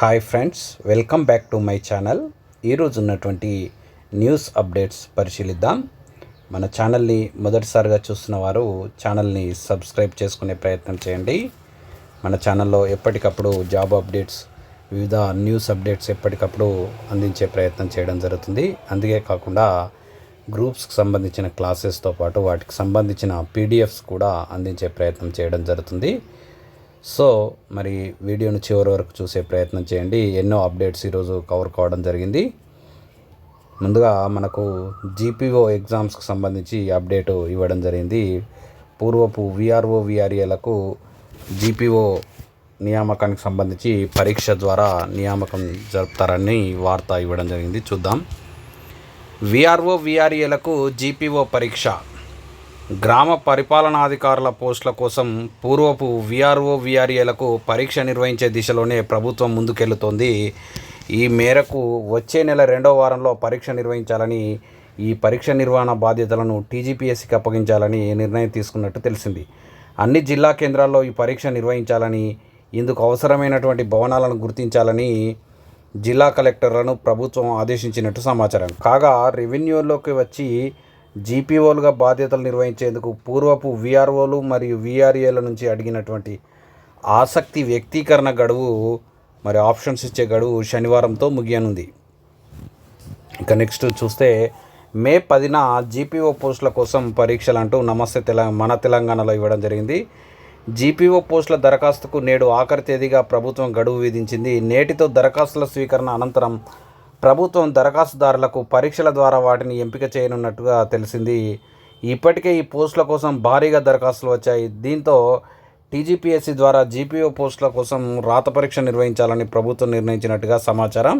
Hi friends welcome back to my channel. ఈరోజు ఉన్నటువంటి news updates పరిశీలిద్దాం. మన ఛానల్ని మొదటిసారిగా చూస్తున్న వారు ఛానల్ని సబ్స్క్రైబ్ చేసుకునే ప్రయత్నం చేయండి. మన ఛానల్లో ఎప్పటికప్పుడు జాబ్ అప్డేట్స్ వివిధ న్యూస్ అప్డేట్స్ ఎప్పటికప్పుడు అందించే ప్రయత్నం చేయడం జరుగుతుంది. అందుకే కాకుండా గ్రూప్స్కి సంబంధించిన క్లాసెస్తో పాటు వాటికి సంబంధించిన పీడిఎఫ్స్ కూడా అందించే ప్రయత్నం చేయడం జరుగుతుంది. సో మరి వీడియోను చివరి వరకు చూసే ప్రయత్నం చేయండి. ఎన్నో అప్డేట్స్ ఈరోజు కవర్ కావడం జరిగింది. ముందుగా మనకు జీపీఓ ఎగ్జామ్స్కి సంబంధించి అప్డేట్ ఇవ్వడం జరిగింది. పూర్వపు విఆర్ఓ విఆర్ఏలకు జీపీఓ నియామకానికి సంబంధించి పరీక్ష ద్వారా నియామకం జరుపుతారని వార్త ఇవ్వడం జరిగింది. చూద్దాం. విఆర్ఓ విఆర్ఏలకు జీపీఓ పరీక్ష గ్రామ పరిపాలనాధికారుల పోస్టుల కోసం పూర్వపు విఆర్ఓ విఆర్ఏలకు పరీక్ష నిర్వహించే దిశలోనే ప్రభుత్వం ముందుకెళ్తోంది ఈ మేరకు వచ్చే నెల రెండో వారంలో పరీక్ష నిర్వహించాలని ఈ పరీక్ష నిర్వహణ బాధ్యతలను టీజీపీఎస్సీకి అప్పగించాలని నిర్ణయం తీసుకున్నట్టు తెలిసింది. అన్ని జిల్లా కేంద్రాల్లో ఈ పరీక్ష నిర్వహించాలని ఇందుకు అవసరమైనటువంటి భవనాలను గుర్తించాలని జిల్లా కలెక్టర్లను ప్రభుత్వం ఆదేశించినట్టు సమాచారం. కాగా రెవెన్యూలోకి వచ్చి జీపీఓలుగా బాధ్యతలు నిర్వహించేందుకు పూర్వపు విఆర్ఓలు మరియు విఆర్ఏల నుంచి అడిగినటువంటి ఆసక్తి వ్యక్తీకరణ గడువు మరి ఆప్షన్స్ ఇచ్చే గడువు శనివారంతో ముగియనుంది. ఇక నెక్స్ట్ చూస్తే మే పదిన జీపీఓ పోస్టుల కోసం పరీక్షలు అంటూ నమస్తే తెల మన తెలంగాణలో ఇవ్వడం జరిగింది. జీపీఓ పోస్టుల దరఖాస్తుకు నేడు ఆఖరి తేదీగా ప్రభుత్వం గడువు విధించింది. నేటితో దరఖాస్తుల స్వీకరణ అనంతరం ప్రభుత్వం దరఖాస్తుదారులకు పరీక్షల ద్వారా వాటిని ఎంపిక చేయనున్నట్టుగా తెలిసింది. ఇప్పటికే ఈ పోస్టుల కోసం భారీగా దరఖాస్తులు వచ్చాయి. దీంతో టీజీపీఎస్సీ ద్వారా జీపీఓ పోస్టుల కోసం రాత పరీక్ష నిర్వహించాలని ప్రభుత్వం నిర్ణయించినట్టుగా సమాచారం.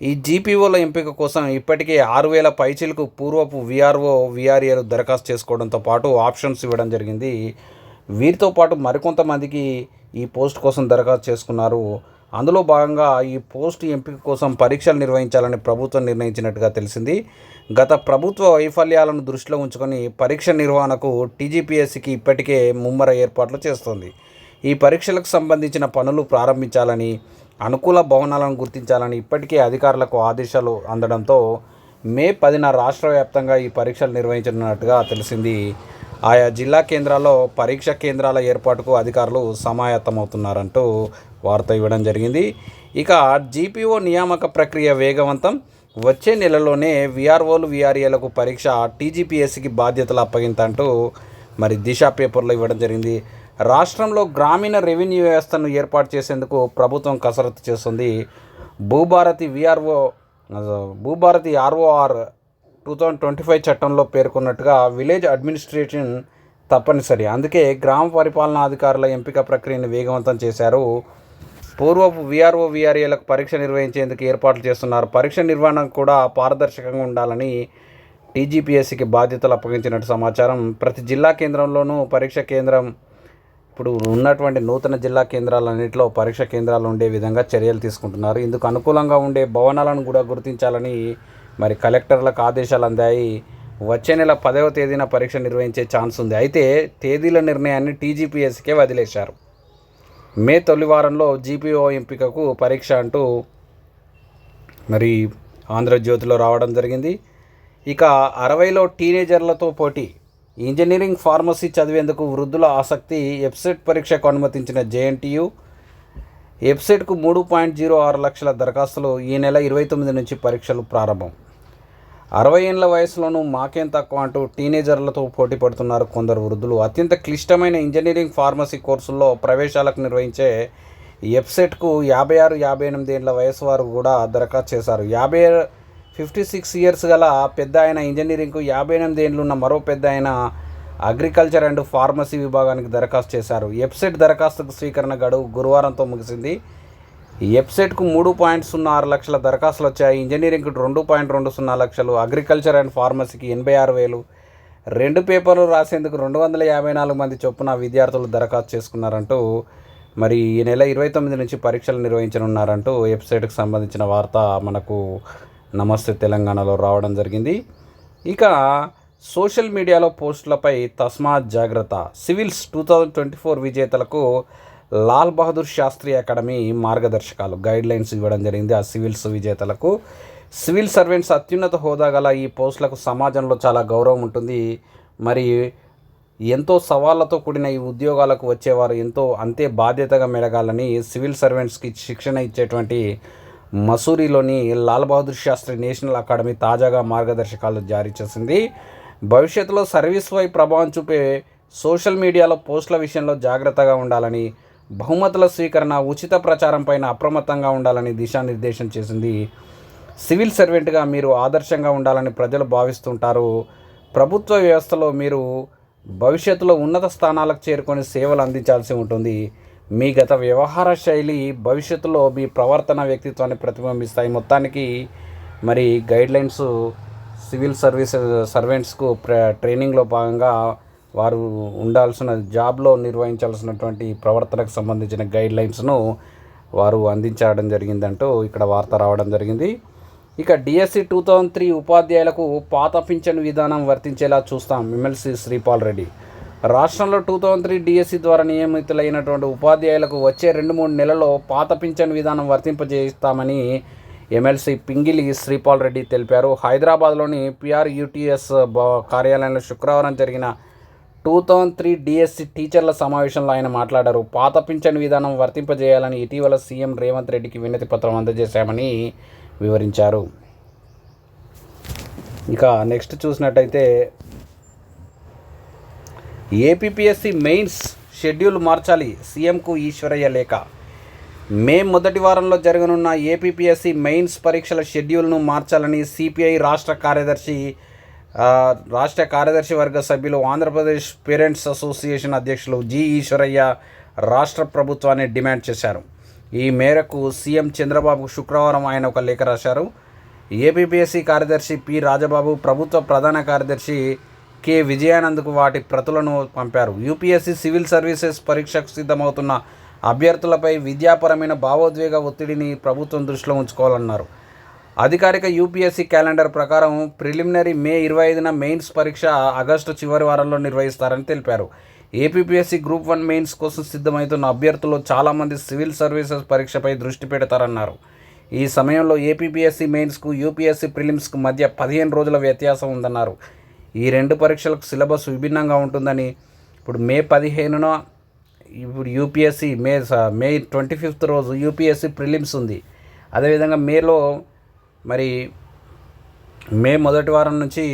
ఈ జీపీఓల ఎంపిక కోసం ఇప్పటికే ఆరు వేల పైచీలకు పూర్వపు విఆర్ఓ విఆర్ఏలు దరఖాస్తు చేసుకోవడంతో పాటు ఆప్షన్స్ ఇవ్వడం జరిగింది. వీరితో పాటు మరికొంతమందికి ఈ పోస్ట్ కోసం దరఖాస్తు చేసుకున్నారు. అందులో భాగంగా ఈ పోస్ట్ ఎంపిక కోసం పరీక్షలు నిర్వహించాలని ప్రభుత్వం నిర్ణయించినట్టుగా తెలిసింది. గత ప్రభుత్వ వైఫల్యాలను దృష్టిలో ఉంచుకొని పరీక్ష నిర్వహణకు టీజీపీఎస్సీకి ఇప్పటికే ముమ్మర ఏర్పాట్లు చేస్తోంది. ఈ పరీక్షలకు సంబంధించిన పనులు ప్రారంభించాలని అనుకూల భవనాలను గుర్తించాలని ఇప్పటికే అధికారులకు ఆదేశాలు అందడంతో మే పదిన రాష్ట్ర వ్యాప్తంగా ఈ పరీక్షలు నిర్వహించనున్నట్టుగా తెలిసింది. ఆయా జిల్లా కేంద్రాల్లో పరీక్ష కేంద్రాల ఏర్పాటుకు అధికారులు సమాయత్తమవుతున్నారంటూ వార్త ఇవ్వడం జరిగింది. ఇక జీపీఓ నియామక ప్రక్రియ వేగవంతం. వచ్చే నెలలోనే విఆర్ఓలు విఆర్ఏలకు పరీక్ష టీజీపీఎస్సీకి బాధ్యతలు అప్పగిందంటూ మరి దిశ పేపర్లో ఇవ్వడం జరిగింది. రాష్ట్రంలో గ్రామీణ రెవెన్యూ వ్యవస్థను ఏర్పాటు చేసేందుకు ప్రభుత్వం కసరత్తు చేస్తుంది. Bhu Bharati VRO Bhu Bharati ROR two thousand twenty five చట్టంలో పేర్కొన్నట్టుగా విలేజ్ అడ్మినిస్ట్రేషన్ తప్పనిసరి. అందుకే గ్రామ పరిపాలనా అధికారుల ఎంపిక ప్రక్రియను వేగవంతం చేశారు పూర్వపు విఆర్ఓ విఆర్ఏలకు పరీక్ష నిర్వహించేందుకు ఏర్పాట్లు చేస్తున్నారు. పరీక్ష నిర్వహణ కూడా పారదర్శకంగా ఉండాలని టీజీపీఎస్సీకి బాధ్యతలు అప్పగించినట్టు సమాచారం. ప్రతి జిల్లా కేంద్రంలోనూ పరీక్ష కేంద్రం ఇప్పుడు ఉన్నటువంటి నూతన జిల్లా కేంద్రాలన్నింటిలో పరీక్ష కేంద్రాలు ఉండే విధంగా చర్యలు తీసుకుంటున్నారు. ఇందుకు అనుకూలంగా ఉండే భవనాలను కూడా గుర్తించాలని మరి కలెక్టర్లకు ఆదేశాలు అందాయి. వచ్చే నెల పదవ తేదీన పరీక్ష నిర్వహించే ఛాన్స్ ఉంది. అయితే తేదీల నిర్ణయాన్ని టీజీపీఎస్కే వదిలేశారు. మే తొలి వారంలో జీపీఓ ఎంపికకు పరీక్ష అంటూ మరి ఆంధ్రజ్యోతిలో రావడం జరిగింది. ఇక అరవైలో టీనేజర్లతో పోటీ. ఇంజనీరింగ్ ఫార్మసీ చదివేందుకు వృద్ధుల ఆసక్తి ఎప్సెట్ పరీక్షకు అనుమతించిన జేఎన్టీయు. ఎప్సెట్కు మూడు పాయింట్ జీరో ఆరు లక్షల దరఖాస్తులు ఈ నెల ఇరవై తొమ్మిది నుంచి పరీక్షలు ప్రారంభం. అరవై ఏళ్ళ వయసులోనూ మాకేం తక్కువ అంటూ టీనేజర్లతో పోటీ పడుతున్నారు కొందరు వృద్ధులు. అత్యంత క్లిష్టమైన ఇంజనీరింగ్ ఫార్మసీ కోర్సుల్లో ప్రవేశాలకు నిర్వహించే ఎఫ్సెట్కు యాభై ఆరు యాభై ఎనిమిది ఏళ్ళ వయసు వారు కూడా దరఖాస్తు చేశారు. యాభై ఫిఫ్టీ సిక్స్ ఇయర్స్ గల పెద్ద ఆయన ఇంజనీరింగ్కు యాభై ఎనిమిది ఏళ్ళు ఉన్న మరో పెద్ద ఆయన అగ్రికల్చర్ అండ్ ఫార్మసీ విభాగానికి దరఖాస్తు చేశారు. ఎఫ్సెట్ దరఖాస్తుకు స్వీకరణ గడువు గురువారంతో ముగిసింది. ఈ వెబ్సైట్కు మూడు పాయింట్ సున్నా ఆరు లక్షల దరఖాస్తులు వచ్చాయి ఇంజనీరింగ్కి రెండు పాయింట్ రెండు సున్నా లక్షలు. అగ్రికల్చర్ అండ్ ఫార్మసీకి ఎనభై ఆరు వేలు. రెండు పేపర్లు రాసేందుకు రెండు వందల యాభై నాలుగు మంది చొప్పున విద్యార్థులు దరఖాస్తు చేసుకున్నారంటూ మరి ఈ నెల ఇరవై తొమ్మిది నుంచి పరీక్షలు నిర్వహించనున్నారంటూ వెబ్సైట్కి సంబంధించిన వార్త మనకు నమస్తే తెలంగాణలో రావడం జరిగింది. ఇక సోషల్ మీడియాలో పోస్టులపై తస్మాత్ జాగ్రత్త. Civils two thousand twenty four విజేతలకు లాల్ బహదూర్ శాస్త్రి అకాడమీ మార్గదర్శకాలు గైడ్ లైన్స్ ఇవ్వడం జరిగింది. ఆ సివిల్స్ విజేతలకు సివిల్ సర్వెంట్స్ అత్యున్నత హోదా గల ఈ పోస్టులకు సమాజంలో చాలా గౌరవం ఉంటుంది. మరి ఎంతో సవాళ్ళతో కూడిన ఈ ఉద్యోగాలకు వచ్చేవారు ఎంతో అంతే బాధ్యతగా మెలగాలని సివిల్ సర్వెంట్స్కి శిక్షణ ఇచ్చేటువంటి మసూరిలోని లాల్ బహదూర్ శాస్త్రి నేషనల్ అకాడమీ తాజాగా మార్గదర్శకాలు జారీ చేసింది. భవిష్యత్తులో సర్వీస్పై ప్రభావం చూపే సోషల్ మీడియాలో పోస్టుల విషయంలో జాగ్రత్తగా ఉండాలని బహుమతుల స్వీకరణ ఉచిత ప్రచారం పైన అప్రమత్తంగా ఉండాలని దిశానిర్దేశం చేసింది. సివిల్ సర్వెంట్గా మీరు ఆదర్శంగా ఉండాలని ప్రజలు భావిస్తుంటారు. ప్రభుత్వ వ్యవస్థలో మీరు భవిష్యత్తులో ఉన్నత స్థానాలకు చేరుకొని సేవలు అందించాల్సి ఉంటుంది. మీ గత వ్యవహార శైలి భవిష్యత్తులో మీ ప్రవర్తన వ్యక్తిత్వాన్ని ప్రతిబింబిస్తాయి. మొత్తానికి మరి గైడ్లైన్స్ సివిల్ సర్వీస్ సర్వెంట్స్కు ప్ర ట్రైనింగ్లో భాగంగా వారు ఉండాల్సిన జాబ్లో నిర్వహించాల్సినటువంటి ప్రవర్తనకు సంబంధించిన గైడ్లైన్స్ను వారు అందించడం జరిగిందంటూ ఇక్కడ వార్త రావడం జరిగింది. ఇక డిఎస్సి టూ థౌజండ్ త్రీ ఉపాధ్యాయులకు పాత పింఛన్ విధానం వర్తించేలా చూస్తాం ఎమ్మెల్సీ శ్రీపాల్ రెడ్డి. రాష్ట్రంలో టూ థౌజండ్ త్రీ డిఎస్సి ద్వారా నియమితులైనటువంటి ఉపాధ్యాయులకు వచ్చే రెండు మూడు నెలల్లో పాత పింఛన్ విధానం వర్తింపజేస్తామని ఎమ్మెల్సీ పింగిలి శ్రీపాల్ రెడ్డి తెలిపారు. హైదరాబాద్లోని పిఆర్ యూటీఎస్ కార్యాలయంలో శుక్రవారం జరిగిన టూ థౌజండ్ త్రీ డిఎస్సి టీచర్ల సమావేశంలో ఆయన మాట్లాడారు. పాత పింఛన్ విధానం వర్తింపజేయాలని ఇటీవల సీఎం రేవంత్ రెడ్డికి వినతి పత్రం అందజేశామని వివరించారు. ఇక నెక్స్ట్ చూసినట్టయితే ఏపీఎస్సి మెయిన్స్ షెడ్యూల్ మార్చాలి సీఎంకు ఈశ్వరయ్య లేఖ. మే మొదటి వారంలో జరగనున్న ఏపీఎస్సి మెయిన్స్ పరీక్షల షెడ్యూల్ను మార్చాలని సిపిఐ రాష్ట్ర కార్యదర్శి రాష్ట్ర కార్యదర్శి వర్గ సభ్యులు ఆంధ్రప్రదేశ్ పేరెంట్స్ అసోసియేషన్ అధ్యక్షులు జి ఈశ్వరయ్య రాష్ట్ర ప్రభుత్వాన్ని డిమాండ్ చేశారు. ఈ మేరకు సీఎం చంద్రబాబు శుక్రవారం ఆయన ఒక లేఖ రాశారు. ఏపీపీఎస్సీ కార్యదర్శి పి రాజబాబు ప్రభుత్వ ప్రధాన కార్యదర్శి కె విజయానంద్కు వాటి ప్రతులను పంపారు. యూపీఎస్సీ సివిల్ సర్వీసెస్ పరీక్షకు సిద్ధమవుతున్న అభ్యర్థులపై విద్యాపరమైన భావోద్వేగ ఒత్తిడిని ప్రభుత్వం దృష్టిలో ఉంచుకోవాలన్నారు. అధికారిక యూపీఎస్సీ క్యాలెండర్ ప్రకారం ప్రిలిమినరీ మే ఇరవై ఐదున మెయిన్స్ పరీక్ష ఆగస్టు చివరి వారంలో నిర్వహిస్తారని తెలిపారు. ఏపీపీఎస్సీ గ్రూప్ వన్ మెయిన్స్ కోసం సిద్ధమవుతున్న అభ్యర్థులు చాలామంది సివిల్ సర్వీసెస్ పరీక్షపై దృష్టి పెడతారన్నారు. ఈ సమయంలో ఏపీపీఎస్సీ మెయిన్స్కు యూపీఎస్సీ ప్రిలిమ్స్కు మధ్య పదిహేను రోజుల వ్యత్యాసం ఉందన్నారు. ఈ రెండు పరీక్షలకు సిలబస్ విభిన్నంగా ఉంటుందని ఇప్పుడు మే పదిహేనున ఇప్పుడు యూపీఎస్సీ మే స- మే ట్వంటీ ఫిఫ్త్ రోజు యూపీఎస్సీ ప్రిలిమ్స్ ఉంది. అదేవిధంగా మేలో మరి మే మొదటి వారం నుంచి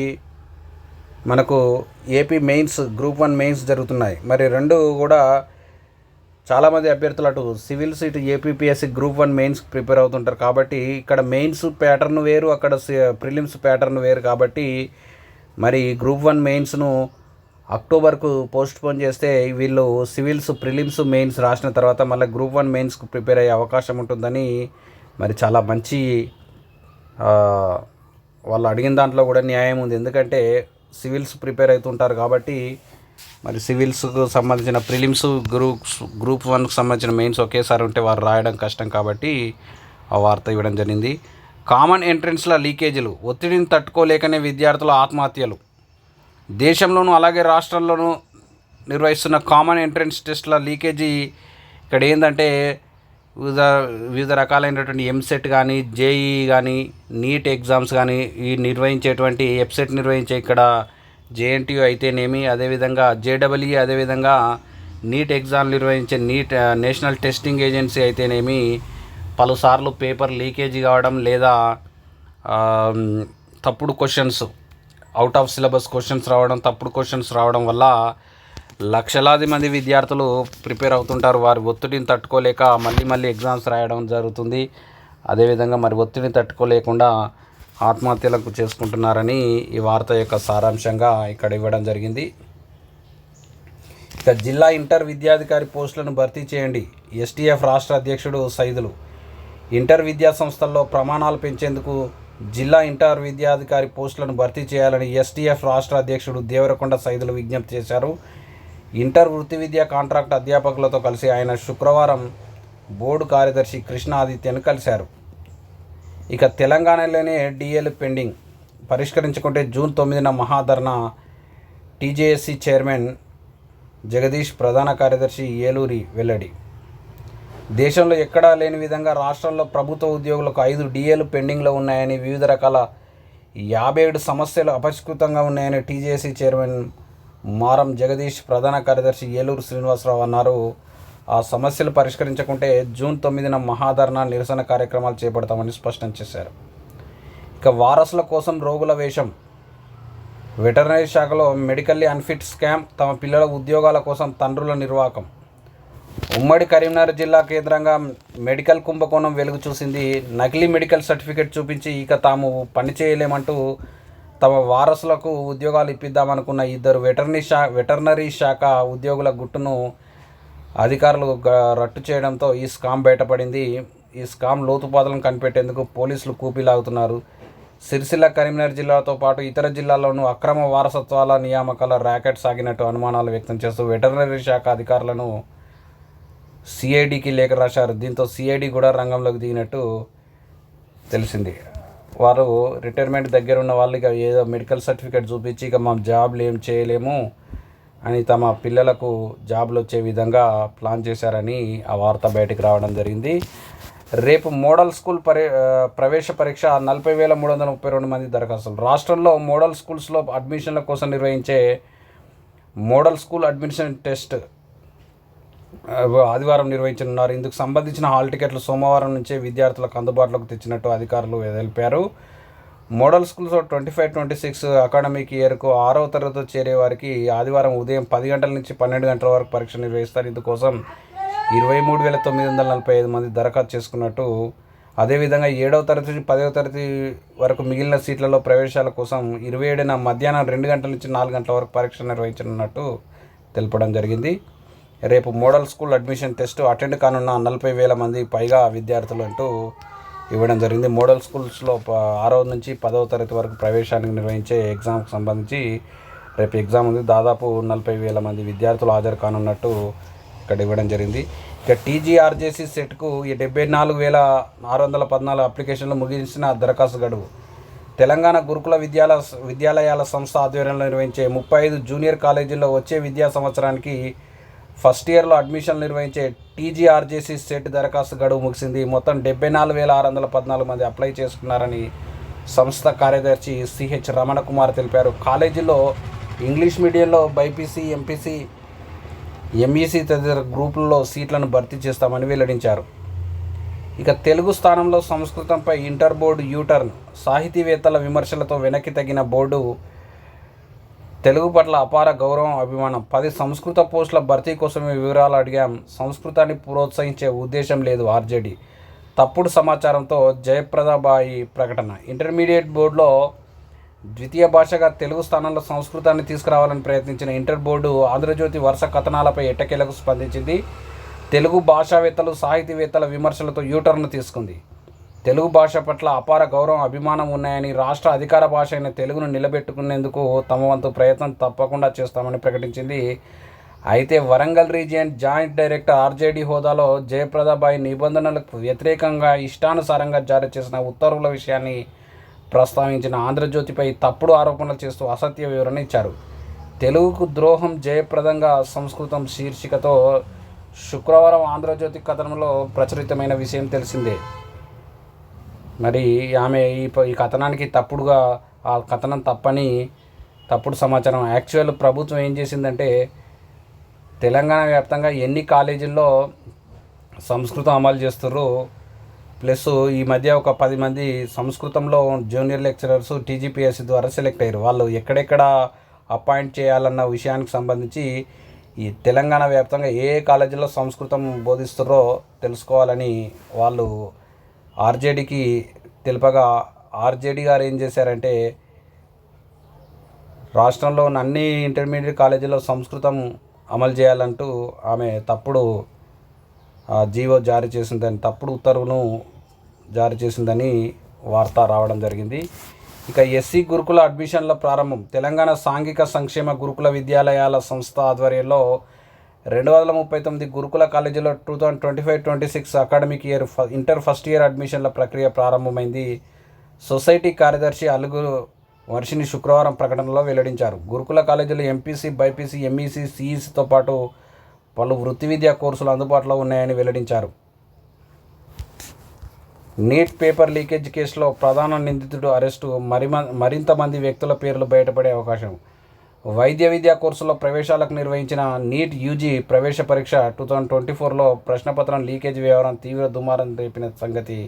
మనకు AP mains group one mains జరుగుతున్నాయి. మరి రెండు కూడా చాలామంది అభ్యర్థులు అటు సివిల్స్ ఇటు APPSC group one mains prepare అవుతుంటారు. కాబట్టి ఇక్కడ మెయిన్స్ ప్యాటర్న్ వేరు అక్కడ ప్రిలిమ్స్ ప్యాటర్న్ వేరు కాబట్టి మరి గ్రూప్ వన్ మెయిన్స్ను అక్టోబర్కు పోస్ట్ పోన్ చేస్తే వీళ్ళు సివిల్స్ ప్రిలిమ్స్ మెయిన్స్ రాసిన తర్వాత మళ్ళీ గ్రూప్ వన్ మెయిన్స్కు ప్రిపేర్ అయ్యే అవకాశం ఉంటుందని మరి చాలా మంచి వాళ్ళు అడిగిన దాంట్లో కూడా న్యాయం ఉంది. ఎందుకంటే సివిల్స్ ప్రిపేర్ అవుతుంటారు కాబట్టి మరి సివిల్స్కు సంబంధించిన ప్రిలిమ్స్ గ్రూప్స్ గ్రూప్ వన్కి సంబంధించిన మెయిన్స్ ఒకేసారి ఉంటే వారు రాయడం కష్టం కాబట్టి ఆ వార్త ఇవ్వడం జరిగింది. కామన్ ఎంట్రెన్స్ల లీకేజీలు ఒత్తిడిని తట్టుకోలేకనే విద్యార్థుల ఆత్మహత్యలు. దేశంలోనూ అలాగే రాష్ట్రాల్లోనూ నిర్వహిస్తున్న కామన్ ఎంట్రన్స్ టెస్ట్ల లీకేజీ ఇక్కడ ఏంటంటే వివిధ వివిధ రకాలైనటువంటి ఎంసెట్ కానీ జేఈ కానీ నీట్ ఎగ్జామ్స్ కానీ ఈ నిర్వహించేటువంటి ఎఫ్సెట్ నిర్వహించే ఇక్కడ జేఎన్టీయూ అయితేనేమి అదేవిధంగా జేడబ్ల్ఈ అదేవిధంగా నీట్ ఎగ్జామ్ నిర్వహించే నీట్ నేషనల్ టెస్టింగ్ ఏజెన్సీ అయితేనేమి పలుసార్లు పేపర్ లీకేజీ కావడం లేదా తప్పుడు questions out of syllabus questions రావడం తప్పుడు క్వశ్చన్స్ రావడం వల్ల లక్షలాది మంది విద్యార్థులు ప్రిపేర్ అవుతుంటారు. వారి ఒత్తిడిని తట్టుకోలేక మళ్ళీ మళ్ళీ ఎగ్జామ్స్ రాయడం జరుగుతుంది. అదేవిధంగా మరి ఒత్తిడిని తట్టుకోలేకుండా ఆత్మహత్యలకు చేసుకుంటున్నారని ఈ వార్త యొక్క సారాంశంగా ఇక్కడ ఇవ్వడం జరిగింది. ఇక జిల్లా ఇంటర్ విద్యాధికారి పోస్టులను భర్తీ చేయండి. ఎస్టీఎఫ్ రాష్ట్ర అధ్యక్షుడు సైదులు. ఇంటర్ విద్యా సంస్థల్లో ప్రమాణాలు పెంచేందుకు జిల్లా ఇంటర్ విద్యాధికారి పోస్టులను భర్తీ చేయాలని ఎస్టీఎఫ్ రాష్ట్ర అధ్యక్షుడు దేవరకొండ సైదులు విజ్ఞప్తి చేశారు. ఇంటర్ వృత్తి విద్యా కాంట్రాక్ట్ అధ్యాపకులతో కలిసి ఆయన శుక్రవారం బోర్డు కార్యదర్శి కృష్ణ ఆదిత్యను కలిశారు. ఇక తెలంగాణలోనే డిఎల్ పెండింగ్. పరిష్కరించుకుంటే జూన్ తొమ్మిదిన మహాధర్ణ టీజేఎస్సి చైర్మన్ జగదీష్ ప్రధాన కార్యదర్శి ఏలూరి వెల్లడి. దేశంలో ఎక్కడా లేని విధంగా రాష్ట్రంలో ప్రభుత్వ ఉద్యోగులకు ఐదు డిఏలు పెండింగ్లో ఉన్నాయని వివిధ రకాల యాభై ఏడు సమస్యలు అపరిష్కృతంగా ఉన్నాయని టీజేసీ చైర్మన్ మారం జగదీష్ ప్రధాన కార్యదర్శి ఏలూరు శ్రీనివాసరావు అన్నారు. ఆ సమస్యలు పరిష్కరించకుంటే జూన్ తొమ్మిదిన మహాధరణ నిరసన కార్యక్రమాలు చేపడతామని స్పష్టం చేశారు. ఇక వారసుల కోసం రోగుల వేషం. వెటర్నరీ శాఖలో మెడికల్లీ అన్ఫిట్ స్కామ్ తమ పిల్లల ఉద్యోగాల కోసం తండ్రుల నిర్వాహకం ఉమ్మడి కరీంనగర్ జిల్లా కేంద్రంగా మెడికల్ కుంభకోణం వెలుగు చూసింది. నకిలీ మెడికల్ సర్టిఫికేట్ చూపించి ఇక తాము పని చేయలేమంటూ తమ వారసులకు ఉద్యోగాలు ఇప్పిద్దామనుకున్న ఇద్దరు వెటర్నరీ శా వెటర్నరీ శాఖ ఉద్యోగుల గుట్టును అధికారులు రట్టు చేయడంతో ఈ స్కామ్ బయటపడింది. ఈ స్కామ్ లోతుపాతలను కనిపెట్టేందుకు పోలీసులు కూపీలాగుతున్నారు. సిరిసిల్ల కరీంనగర్ జిల్లాతో పాటు ఇతర జిల్లాల్లోనూ అక్రమ వారసత్వాల నియామకాల ర్యాకెట్ సాగినట్టు అనుమానాలు వ్యక్తం చేస్తూ వెటర్నరీ శాఖ అధికారులను సిఐడికి లేఖ రాశారు. దీంతో సిఐడి కూడా రంగంలోకి దిగినట్టు తెలిసింది. వారు రిటైర్మెంట్ దగ్గర ఉన్న వాళ్ళు ఇక ఏదో మెడికల్ సర్టిఫికేట్ చూపించి ఇక మా జాబ్లు ఏం చేయలేము అని తమ పిల్లలకు జాబ్లు వచ్చే విధంగా ప్లాన్ చేశారని ఆ వార్త బయటకు రావడం జరిగింది. రేపు మోడల్ స్కూల్ పరి ప్రవేశ పరీక్ష నలభై వేల మూడు వందల ముప్పై రెండు మంది దరఖాస్తులు. రాష్ట్రంలో మోడల్ స్కూల్స్లో అడ్మిషన్ల కోసం నిర్వహించే మోడల్ స్కూల్ అడ్మిషన్ టెస్ట్ ఆదివారం నిర్వహించనున్నారు. ఇందుకు సంబంధించిన హాల్ టికెట్లు సోమవారం నుంచే విద్యార్థులకు అందుబాటులోకి తెచ్చినట్టు అధికారులు తెలిపారు. Model schools twenty five twenty six academic ఇయర్కు ఆరవ తరగతి చేరే వారికి ఆదివారం ఉదయం పది గంటల నుంచి పన్నెండు గంటల వరకు పరీక్ష నిర్వహిస్తారు. ఇందుకోసం ఇరవై మూడు వేల తొమ్మిది వందల నలభై ఐదు మంది దరఖాస్తు చేసుకున్నట్టు అదేవిధంగా ఏడవ తరగతి నుంచి పదవ తరగతి వరకు మిగిలిన సీట్లలో ప్రవేశాల కోసం ఇరవై ఏడున మధ్యాహ్నం రెండు గంటల నుంచి నాలుగు గంటల వరకు పరీక్ష నిర్వహించనున్నట్టు తెలపడం జరిగింది. రేపు model school admission test attend కానున్న నలభై వేల మంది పైగా విద్యార్థులు అంటూ ఇవ్వడం జరిగింది. మోడల్ స్కూల్స్లో ఆరో ఆరవ నుంచి పదవ తరగతి వరకు ప్రవేశానికి నిర్వహించే ఎగ్జామ్కి సంబంధించి రేపు ఎగ్జామ్ ఉంది. దాదాపు నలభై వేల మంది విద్యార్థులు హాజరు కానున్నట్టు ఇక్కడ ఇవ్వడం జరిగింది. ఇక టీజీఆర్జేసీ సెట్కు ఈ డెబ్బై నాలుగు వేల ఆరు వందల పద్నాలుగు అప్లికేషన్లు ముగించిన దరఖాస్తు గడువు. తెలంగాణ గురుకుల విద్యాల విద్యాలయాల సంస్థ ఆధ్వర్యంలో నిర్వహించే ముప్పై ఐదు జూనియర్ కాలేజీల్లో వచ్చే విద్యా సంవత్సరానికి ఫస్ట్ ఇయర్లో అడ్మిషన్లు నిర్వహించే టీజీఆర్జేసీ సెట్ దరఖాస్తు గడువు ముగిసింది. మొత్తం డెబ్బై నాలుగు వేల ఆరు వందల పద్నాలుగు మంది అప్లై చేసుకున్నారని సంస్థ కార్యదర్శి సిహెచ్ రమణ కుమార్ తెలిపారు. కాలేజీలో ఇంగ్లీష్ మీడియంలో బైపీసీ ఎంపీసీ ఎంఈసీ తదితర గ్రూపుల్లో సీట్లను భర్తీ చేస్తామని వెల్లడించారు. ఇక తెలుగు స్థానంలో సంస్కృతంపై ఇంటర్ బోర్డు యూటర్న్ సాహితీవేత్తల విమర్శలతో వెనక్కి తగిన బోర్డు తెలుగు పట్ల అపార గౌరవం అభిమానం. పది సంస్కృత పోస్టుల భర్తీ కోసమే వివరాలు అడిగాం. సంస్కృతాన్ని ప్రోత్సహించే ఉద్దేశం లేదు ఆర్జేడీ. తప్పుడు సమాచారంతో జయప్రదాబాయి ప్రకటన. ఇంటర్మీడియట్ బోర్డులో ద్వితీయ భాషగా తెలుగు స్థానంలో సంస్కృతాన్ని తీసుకురావాలని ప్రయత్నించిన ఇంటర్ బోర్డు ఆంధ్రజ్యోతి వరుస కథనాలపై ఎట్టకేలకు స్పందించింది. తెలుగు భాషావేత్తలు సాహితీవేత్తల విమర్శలతో యూటర్న్ తీసుకుంది. తెలుగు భాష పట్ల అపార గౌరవం అభిమానం ఉన్నాయని రాష్ట్ర అధికార భాష అయిన తెలుగును నిలబెట్టుకునేందుకు తమ వంతు ప్రయత్నం తప్పకుండా చేస్తామని ప్రకటించింది. అయితే Warangal region joint director RJD హోదాలో జయప్రదాబాయి నిబంధనలకు వ్యతిరేకంగా ఇష్టానుసారంగా జారీ చేసిన ఉత్తర్వుల విషయాన్ని ప్రస్తావించిన ఆంధ్రజ్యోతిపై తప్పుడు ఆరోపణలు చేస్తూ అసత్య వివరణ ఇచ్చారు. తెలుగుకు ద్రోహం జయప్రదంగా సంస్కృతం శీర్షికతో శుక్రవారం ఆంధ్రజ్యోతి కథనంలో ప్రచురితమైన విషయం తెలిసిందే. మరి ఆమె ఈ ఈ కథనానికి తప్పుడుగా ఆ కథనం తప్పని తప్పుడు సమాచారం. యాక్చువల్ ప్రభుత్వం ఏం చేసిందంటే తెలంగాణ వ్యాప్తంగా ఎన్ని కాలేజీల్లో సంస్కృతం అమలు చేస్తుర్రు ప్లస్ ఈ మధ్య ఒక పది మంది సంస్కృతంలో జూనియర్ లెక్చరర్స్ టీజీపీఎస్సీ ద్వారా సెలెక్ట్ అయ్యారు. వాళ్ళు ఎక్కడెక్కడ అపాయింట్ చేయాలన్న విషయానికి సంబంధించి ఈ తెలంగాణ వ్యాప్తంగా ఏ ఏ కాలేజీలో సంస్కృతం బోధిస్తుర్రో తెలుసుకోవాలని వాళ్ళు ఆర్జేడీకి తెలుపగా ఆర్జేడీ గారు ఏం చేశారంటే రాష్ట్రంలో ఉన్న అన్ని ఇంటర్మీడియట్ కాలేజీలో సంస్కృతం అమలు చేయాలంటూ ఆమె తప్పుడు జీవో జారీ చేసిందని తప్పుడు ఉత్తర్వును జారీ చేసిందని వార్త రావడం జరిగింది. ఇక ఎస్సీ గురుకుల అడ్మిషన్ల ప్రారంభం. తెలంగాణ సాంఘిక సంక్షేమ గురుకుల విద్యాలయాల సంస్థ ఆధ్వర్యంలో రెండు వందల ముప్పై తొమ్మిది గురుకుల కాలేజీలో two thousand twenty five twenty six academic year ఫ- ఇంటర్ ఫస్ట్ ఇయర్ అడ్మిషన్ల ప్రక్రియ ప్రారంభమైంది. సొసైటీ కార్యదర్శి అలుగు వర్షిని శుక్రవారం ప్రకటనలో వెల్లడించారు. గురుకుల కాలేజీలో ఎంపీసీ బైపీసీ ఎంఈసీ సిఈసీతో పాటు పలు వృత్తి విద్యా కోర్సులు అందుబాటులో ఉన్నాయని వెల్లడించారు. నీట్ పేపర్ లీకేజ్ కేసులో ప్రధాన నిందితుడు అరెస్టు మరి మరింత మంది వ్యక్తుల పేర్లు బయటపడే అవకాశం వైద్య విద్యా కోర్సులో ప్రవేశాలకు నిర్వహించిన నీట్ యూజీ ప్రవేశ పరీక్ష టూ థౌజండ్ ట్వంటీ ఫోర్లో ప్రశ్నపత్రం లీకేజ్ వ్యవహారం తీవ్ర దుమారం రేపిన సంగతి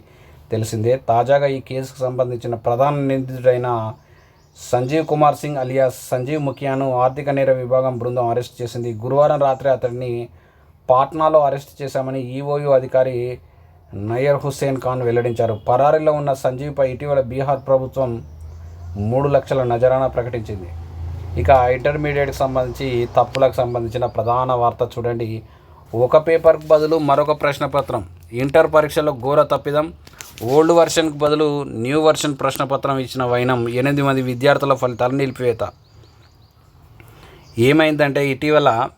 తెలిసిందే. తాజాగా ఈ కేసుకు సంబంధించిన ప్రధాన నిందితుడైన సంజీవ్ కుమార్ సింగ్ అలియాస్ సంజీవ్ ముఖియాను ఆర్థిక నేర విభాగం బృందం అరెస్ట్ చేసింది. గురువారం రాత్రి అతడిని పాట్నాలో అరెస్ట్ చేశామని ఈఓయూ అధికారి నయర్ హుస్సేన్ ఖాన్ వెల్లడించారు. పరారీలో ఉన్న సంజీవ్పై ఇటీవల బీహార్ ప్రభుత్వం మూడు లక్షల నజరానా ప్రకటించింది. ఇక ఇంటర్మీడియట్కి సంబంధించి తప్పులకు సంబంధించిన ప్రధాన వార్త చూడండి. ఒక పేపర్కు బదులు మరొక ప్రశ్నపత్రం. ఇంటర్ పరీక్షలో ఘోర తప్పిదం. ఓల్డ్ వర్షన్కు బదులు న్యూ వర్షన్ ప్రశ్నపత్రం ఇచ్చిన వైనం ఎనిమిది మంది విద్యార్థుల ఫలితాలు నిలిపివేత. ఏమైందంటే ఇటీవల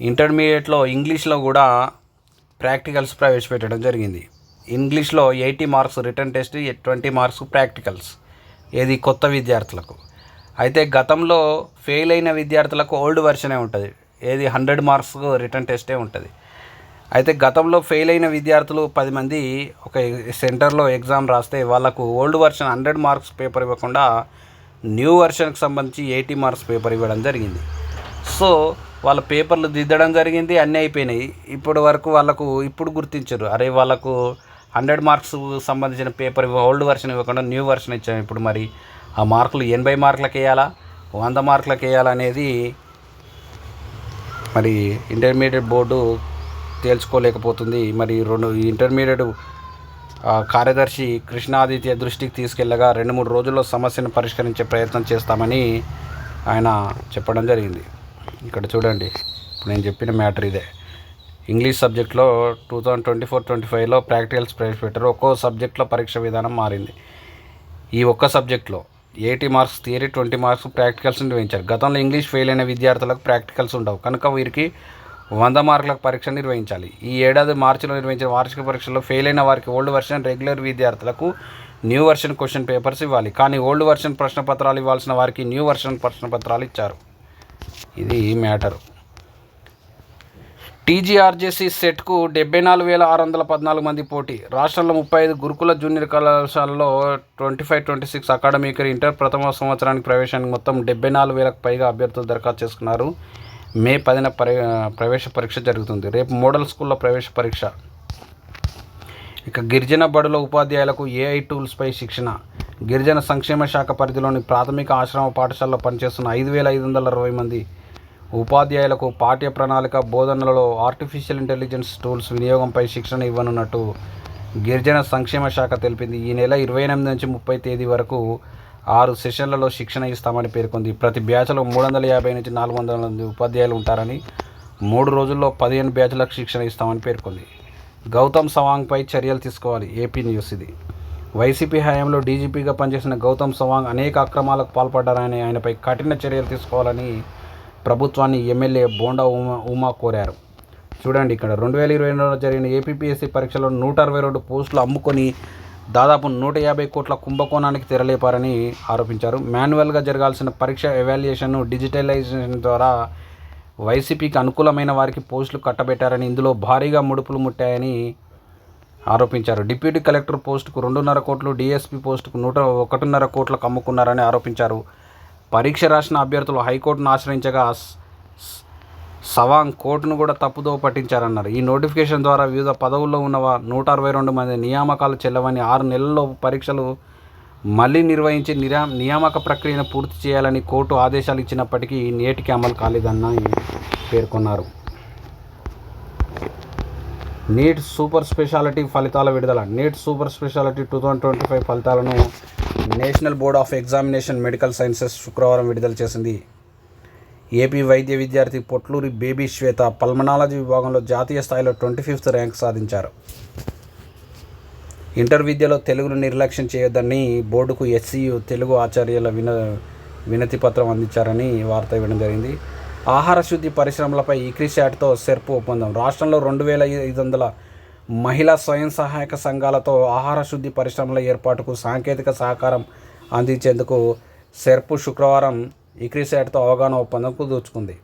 ఇంటర్మీడియట్లో ఇంగ్లీష్లో కూడా ప్రాక్టికల్స్ ప్రవేశపెట్టడం జరిగింది. ఇంగ్లీష్లో eighty marks written test twenty marks practicals. ఇది కొత్త విద్యార్థులకు. అయితే గతంలో ఫెయిల్ అయిన విద్యార్థులకు ఓల్డ్ వెర్షనే ఉంటుంది. ఏది హండ్రెడ్ మార్క్స్ రిటర్న్ టెస్టే ఉంటుంది. అయితే గతంలో ఫెయిల్ అయిన విద్యార్థులు పది మంది ఒక సెంటర్లో ఎగ్జామ్ రాస్తే వాళ్ళకు old version hundred marks paper ఇవ్వకుండా న్యూ వర్షన్కి సంబంధించి ఎయిటీ మార్క్స్ పేపర్ ఇవ్వడం జరిగింది. సో వాళ్ళ పేపర్లు దిద్దడం జరిగింది అన్నీ అయిపోయినాయి. ఇప్పటి వరకు వాళ్ళకు ఇప్పుడు గుర్తించరు. అరే వాళ్ళకు హండ్రెడ్ మార్క్స్ సంబంధించిన పేపర్ ఓల్డ్ వర్షన్ ఇవ్వకుండా న్యూ వర్షన్ ఇచ్చాము ఇప్పుడు మరి. ఆ మార్కులు ఎనభై మార్కులకు వేయాలా వంద మార్కులకు వేయాలా అనేది మరి ఇంటర్మీడియట్ బోర్డు తేల్చుకోలేకపోతుంది. మరి రెండు ఇంటర్మీడియట్ కార్యదర్శి కృష్ణాదిత్య దృష్టికి తీసుకెళ్ళగా రెండు మూడు రోజుల్లో సమస్యను పరిష్కరించే ప్రయత్నం చేస్తామని ఆయన చెప్పడం జరిగింది. ఇక్కడ చూడండి ఇప్పుడు నేను చెప్పిన మ్యాటర్ ఇదే. ఇంగ్లీష్ సబ్జెక్ట్లో two thousand twenty four twenty ఫైవ్లో ప్రాక్టికల్స్ ప్రవేశపెట్టారు. ఒక్కో సబ్జెక్ట్లో పరీక్ష విధానం మారింది. ఈ ఒక్క సబ్జెక్ట్లో eighty marks theory twenty marks practicals నిర్వహించారు గతంలో ఇంగ్లీష్ ఫెయిల్ అయిన విద్యార్థులకు ప్రాక్టికల్స్ ఉండవు. కనుక వీరికి వంద మార్కులకు పరీక్ష నిర్వహించాలి. ఈ ఏడాది మార్చిలో నిర్వహించిన వార్షిక పరీక్షలో ఫెయిల్ అయిన వారికి ఓల్డ్ వర్షన్ రెగ్యులర్ విద్యార్థులకు న్యూ వర్షన్ క్వశ్చన్ పేపర్స్ ఇవ్వాలి. కానీ ఓల్డ్ వర్షన్ ప్రశ్నపత్రాలు ఇవ్వాల్సిన వారికి న్యూ వర్షన్ ప్రశ్నపత్రాలు ఇచ్చారు. ఇది మ్యాటరు. టీజీఆర్జేసీ సెట్కు డెబ్బై నాలుగు వేల ఆరు వందల పద్నాలుగు మంది పోటీ. రాష్ట్రంలో ముప్పై ఐదు గురుకుల జూనియర్ కళాశాలలో twenty five twenty six academic inter ప్రథమ సంవత్సరానికి ప్రవేశానికి మొత్తం డెబ్బై నాలుగు వేలకు పైగా అభ్యర్థులు దరఖాస్తు చేసుకున్నారు. మే పదిన ప్రవేశ పరీక్ష జరుగుతుంది. రేపు మోడల్ స్కూల్లో ప్రవేశ పరీక్ష. ఇక గిరిజన బడుల ఉపాధ్యాయులకు ఏఐ టూల్స్పై శిక్షణ. గిరిజన సంక్షేమ శాఖ పరిధిలోని ప్రాథమిక ఆశ్రమ పాఠశాలలో పనిచేస్తున్న ఐదు వేల ఐదు వందల అరవై మంది ఉపాధ్యాయులకు పాఠ్య ప్రణాళిక బోధనలలో ఆర్టిఫిషియల్ ఇంటెలిజెన్స్ టూల్స్ వినియోగంపై శిక్షణ ఇవ్వనున్నట్టు గిరిజన సంక్షేమ శాఖ తెలిపింది. ఈ నెల ఇరవై ఎనిమిది నుంచి ముప్పై తేదీ వరకు ఆరు సెషన్లలో శిక్షణ ఇస్తామని పేర్కొంది. ప్రతి బ్యాచ్లో మూడు వందల యాభై నుంచి నాలుగు వందల మంది ఉపాధ్యాయులు ఉంటారని మూడు రోజుల్లో పదిహేను బ్యాచ్లకు శిక్షణ ఇస్తామని పేర్కొంది. గౌతమ్ సవాంగ్పై చర్యలు తీసుకోవాలి. ఏపీ న్యూస్ ఇది. వైసీపీ హయాంలో డీజీపీగా పనిచేసిన గౌతమ్ సవాంగ్ అనేక అక్రమాలకు పాల్పడ్డారని ఆయనపై కఠిన చర్యలు తీసుకోవాలని ప్రభుత్వాన్ని ఎమ్మెల్యే బోండా ఉమా ఉమా కోరారు. చూడండి ఇక్కడ రెండు వేల ఇరవై రెండులో జరిగిన ఏపీపీఎస్సీ పరీక్షలో నూట అరవై రెండు పోస్టులు అమ్ముకొని దాదాపు నూట యాభై కోట్ల కుంభకోణానికి తెరలేపారని ఆరోపించారు. మాన్యువల్గా జరగాల్సిన పరీక్ష ఎవాల్యుయేషన్ను డిజిటలైజేషన్ ద్వారా వైసీపీకి అనుకూలమైన వారికి పోస్టులు కట్టబెట్టారని ఇందులో భారీగా ముడుపులు ముట్టాయని ఆరోపించారు. డిప్యూటీ కలెక్టర్ పోస్టుకు రెండున్నర కోట్లు డిఎస్పీ పోస్టుకు నూట ఒకటిన్నర కోట్లకు అమ్ముకున్నారని ఆరోపించారు. పరీక్ష రాసిన అభ్యర్థులు హైకోర్టును ఆశ్రయించగా సవాంగ్ కోర్టును కూడా తప్పుదో పట్టించారన్నారు. ఈ నోటిఫికేషన్ ద్వారా వివిధ పదవుల్లో ఉన్న నూట అరవై రెండు మంది నియామకాలు చెల్లవని ఆరు నెలల్లో పరీక్షలు మళ్ళీ నిర్వహించి నిరా నియామక ప్రక్రియను పూర్తి చేయాలని కోర్టు ఆదేశాలు ఇచ్చినప్పటికీ నేటికి అమలు కాలేదని పేర్కొన్నారు. నీట్ సూపర్ స్పెషాలిటీ ఫలితాల విడుదల NEET super speciality two thousand twenty five ఫలితాలను national board of examination medical sciences శుక్రవారం విడుదల చేసింది. ఏపీ వైద్య విద్యార్థి పొట్లూరి బేబీ శ్వేత పల్మనాలజీ విభాగంలో జాతీయ స్థాయిలో ట్వంటీ ఫిఫ్త్ ర్యాంక్ సాధించారు. ఇంటర్ విద్యలో తెలుగును నిర్లక్ష్యం చేయొద్దని బోర్డుకు ఎస్సీయు తెలుగు ఆచార్యుల విన వినతి పత్రం అందించారని వార్త ఇవ్వడం జరిగింది. ఆహార శుద్ధి పరిశ్రమలపై ఈక్రిశాట్తో సెర్పు ఒప్పందం. రాష్ట్రంలో రెండు వేల ఐదు వందల మహిళా స్వయం సహాయక సంఘాలతో ఆహార శుద్ధి పరిశ్రమల ఏర్పాటుకు సాంకేతిక సహకారం అందించేందుకు సెర్పు శుక్రవారం ఇక్రిసాట్తో అవగాహన ఒప్పందం కుదుర్చుకుంది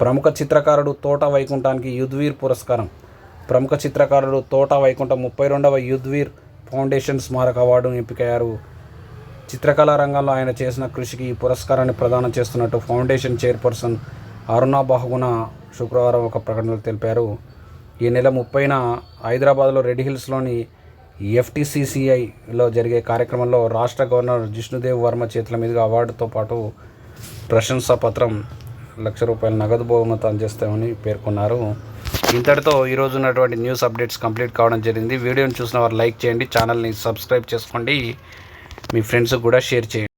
ప్రముఖ చిత్రకారుడు తోట వైకుంఠానికి యుద్వీర్ పురస్కారం. ప్రముఖ చిత్రకారుడు తోట వైకుంఠ ముప్పై రెండవ యుద్వీర్ ఫౌండేషన్ స్మారక అవార్డును ఎంపికయ్యారు. చిత్రకళా రంగంలో ఆయన చేసిన కృషికి ఈ పురస్కారాన్ని ప్రదానం చేస్తున్నట్టు ఫౌండేషన్ చైర్పర్సన్ అరుణ బహుగుణ శుక్రవారం ఒక ప్రకటనలో తెలిపారు. ఈ నెల ముప్పైన హైదరాబాద్లో రెడ్ హిల్స్లోని ఎఫ్టీసీసీఐలో జరిగే కార్యక్రమంలో రాష్ట్ర గవర్నర్ జిష్ణుదేవ్ వర్మ చేతుల మీదుగా అవార్డుతో పాటు ప్రశంసా పత్రం లక్ష రూపాయల నగదు బహుమతి అందిస్తామని పేర్కొన్నారు. ఇంతటితో ఈరోజు ఉన్నటువంటి న్యూస్ అప్డేట్స్ కంప్లీట్ కావడం జరిగింది. వీడియోని చూసిన వారు లైక్ చేయండి ఛానల్ని సబ్స్క్రైబ్ చేసుకోండి. మీ ఫ్రెండ్స్కి కూడా షేర్ చేయండి.